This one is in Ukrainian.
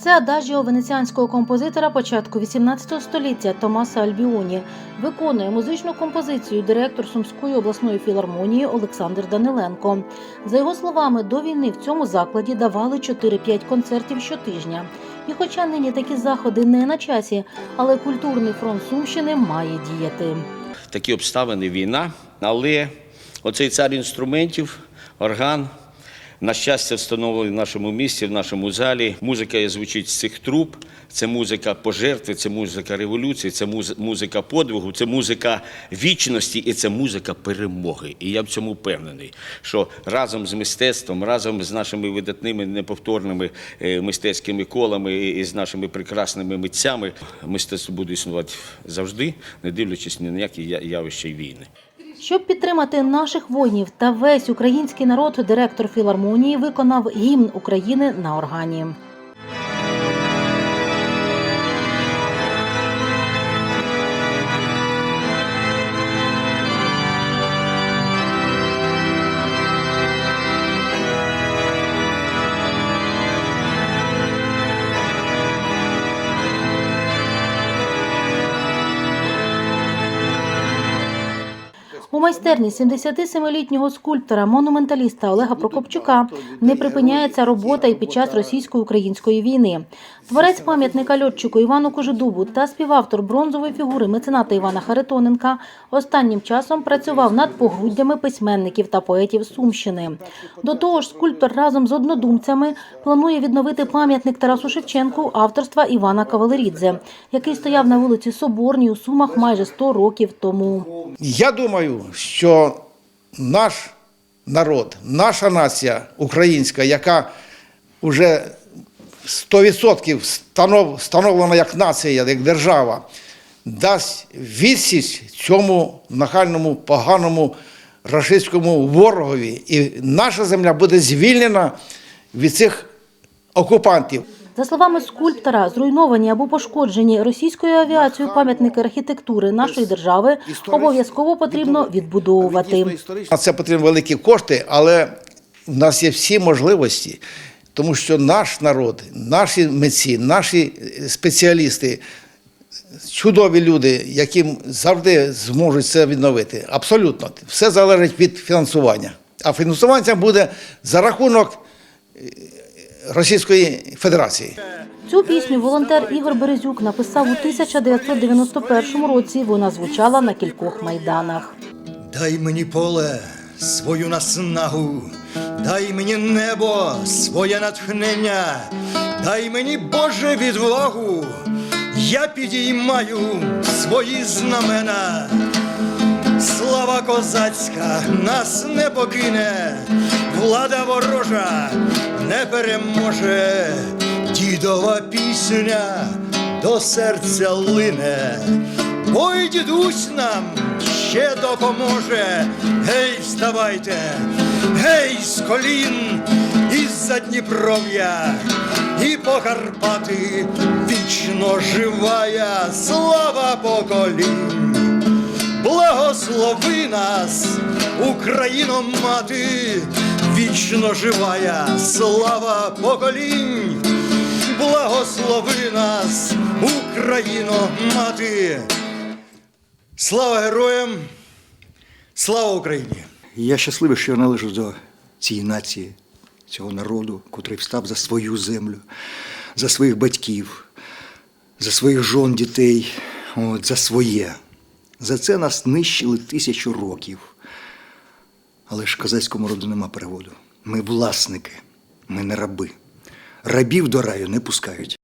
Це адажіо венеціанського композитора початку 18 століття Томаса Альбіоні. Виконує музичну композицію директор Сумської обласної філармонії Олександр Даниленко. За його словами, до війни в цьому закладі давали 4-5 концертів щотижня. І хоча нині такі заходи не на часі, але культурний фронт Сумщини має діяти. такі обставини війна, але оцей цар інструментів, орган, на щастя, встановлений в нашому місті, в нашому залі. Музика звучить з цих труб. Це музика пожертви, це музика революції, це муз- музика подвигу, це музика вічності і це музика перемоги. І я в цьому впевнений, що разом з мистецтвом, разом з нашими видатними неповторними е, мистецькими колами і з нашими прекрасними митцями, мистецтво буде існувати завжди, не дивлячись ні на які явища й війни. Щоб підтримати наших воїнів та весь український народ, директор філармонії виконав гімн України на органі. У майстерні 77-літнього скульптора, монументаліста Олега Прокопчука не припиняється робота і під час російсько-української війни. Творець пам'ятника льотчику Івану Кожедубу та співавтор бронзової фігури мецената Івана Харитоненка останнім часом працював над погруддями письменників та поетів Сумщини. До того ж, скульптор разом з однодумцями планує відновити пам'ятник Тарасу Шевченку авторства Івана Кавалерідзе, який стояв на вулиці Соборній у Сумах майже 100 років тому. Я думаю, що наш народ, наша нація українська, яка вже 100% станов, встановлена як нація, як держава, дасть відсіч цьому нахальному, поганому рашистському ворогові. І наша земля буде звільнена від цих окупантів. За словами скульптора, зруйновані або пошкоджені російською авіацією пам'ятники архітектури нашої держави обов'язково потрібно відбудовувати. На це потрібні великі кошти, але в нас є всі можливості, тому що наш народ, наші митці, наші спеціалісти, чудові люди, які завжди зможуть це відновити. Абсолютно. Все залежить від фінансування. А фінансування буде за рахунок е, Російської Федерації. Цю пісню волонтер Ігор Березюк написав у 1991 році. Вона звучала на кількох майданах. Дай мені поле свою наснагу, дай мені небо своє натхнення, дай мені Боже відвагу, я підіймаю свої знамена. Слава козацька нас не покине, влада ворожа не переможе, дідова пісня до серця лине, ой, дідусь нам ще допоможе. Гей, вставайте, гей, з колін, із Задніпров'я, і по Карпати вічно живая, слава поколінь. Благослови нас, Україно мати, вічно живая, слава поколінь. Благослови нас, Україно мати. Слава героям, слава Україні! Я щасливий, що я належу до цієї нації, цього народу, котрий встав за свою землю, за своїх батьків, за своїх жон, дітей, от, за своє. За це нас нищили тисячу років. Але ж козацькому роду нема переводу. Ми власники, ми не раби. Рабів до раю не пускають.